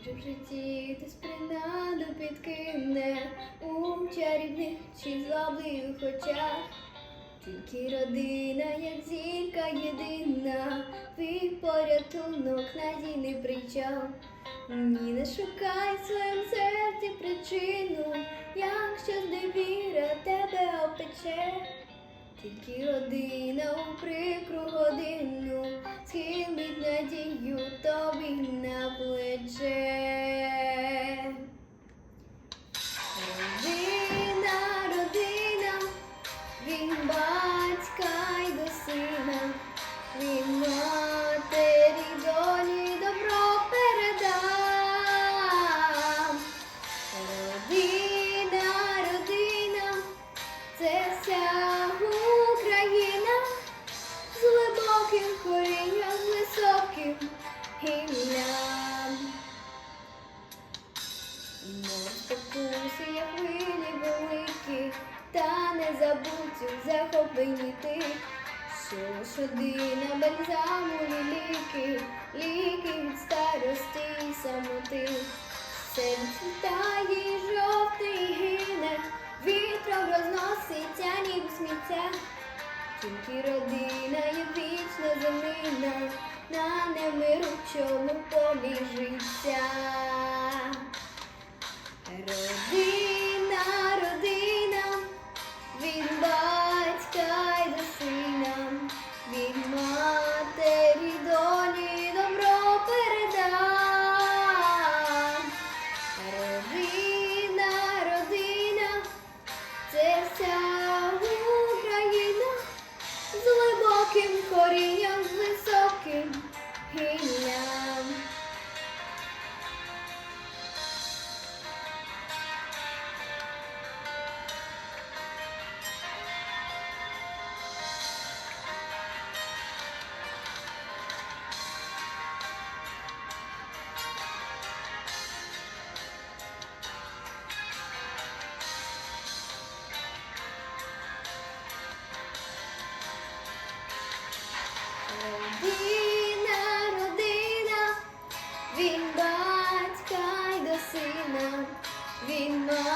Може в житті хтось принаду підкине у чарівних чи злобливих очах. Тільки родина, як зірка єдина, твій порятунок надійний причал. Ні, не шукай в своєму серці причину, якщо зневіра тебе опече. Тільки родина у прикру годину схилить надію тобі на плече. Гіллям. Мов спокуси, як хвилі великі, та не забудь у захопленні ти, що щодина бальзаму і ліки, від старості і самоти. Все відцвітає і жовте гине, вітром розноситься, ніби сміття. Тільки родина know.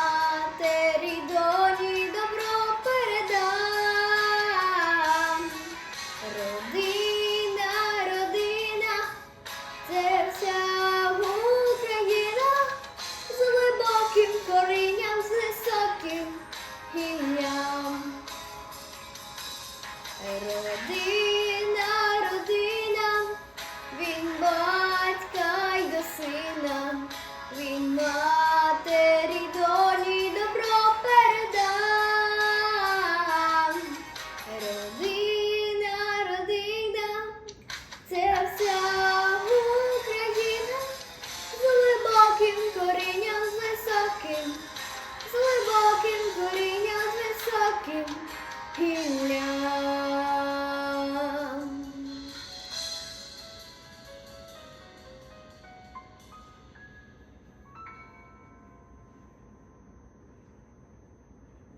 глибоким корінням з високим, з глибоким корінням з високим.